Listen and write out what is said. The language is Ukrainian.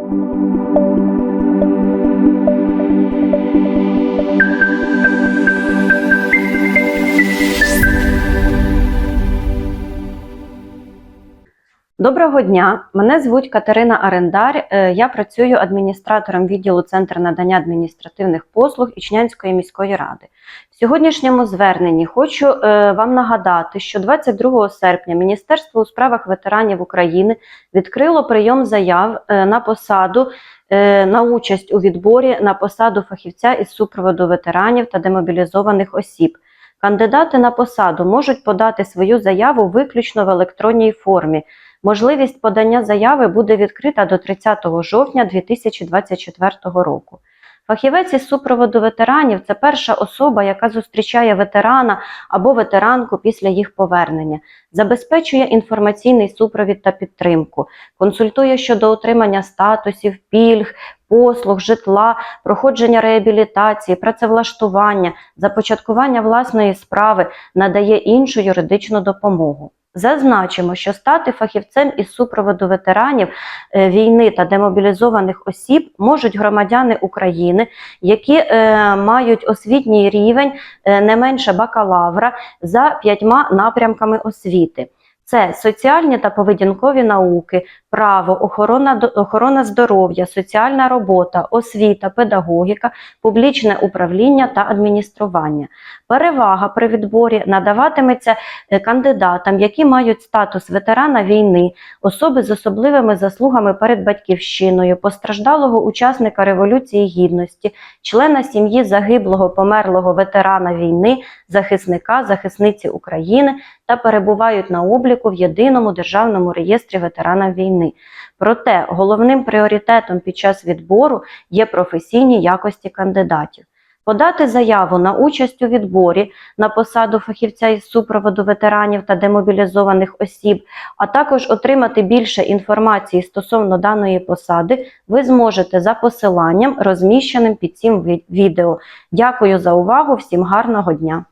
Thank you. Доброго дня, мене звуть Катерина Арендар. е, Я працюю адміністратором відділу Центр надання адміністративних послуг Ічнянської міської ради. В сьогоднішньому зверненні хочу е, вам нагадати, що 22 серпня Міністерство у справах ветеранів України відкрило прийом заяв е, на посаду на участь у відборі на посаду фахівця із супроводу ветеранів та демобілізованих осіб. Кандидати на посаду можуть подати свою заяву виключно в електронній формі. Можливість подання заяви буде відкрита до 30 жовтня 2024 року. Фахівець із супроводу ветеранів це перша особа, яка зустрічає ветерана або ветеранку після їх повернення, забезпечує інформаційний супровід та підтримку, консультує щодо отримання статусів, пільг, послуг, житла, проходження реабілітації, працевлаштування, започаткування власної справи, надає іншу юридичну допомогу. Зазначимо, що стати фахівцем із супроводу ветеранів е, війни та демобілізованих осіб можуть громадяни України, які е, мають освітній рівень е, не менше бакалавра за п'ятьма напрямками освіти. Це соціальні та поведінкові науки, право, охорона, охорона здоров'я, соціальна робота, освіта, педагогіка, публічне управління та адміністрування. Перевага при відборі надаватиметься е, кандидатам, які мають статус ветерана війни, особи з особливими заслугами перед батьківщиною, постраждалого учасника Революції Гідності, члена сім'ї загиблого померлого ветерана війни, захисника, захисниці України та перебувають на обліку в єдиному державному реєстрі ветеранів війни. Проте головним пріоритетом під час відбору є професійні якості кандидатів. Подати заяву на участь у відборі на посаду фахівця із супроводу ветеранів та демобілізованих осіб, а також отримати більше інформації стосовно даної посади, ви зможете за посиланням, розміщеним під цим відео. Дякую за увагу, всім гарного дня!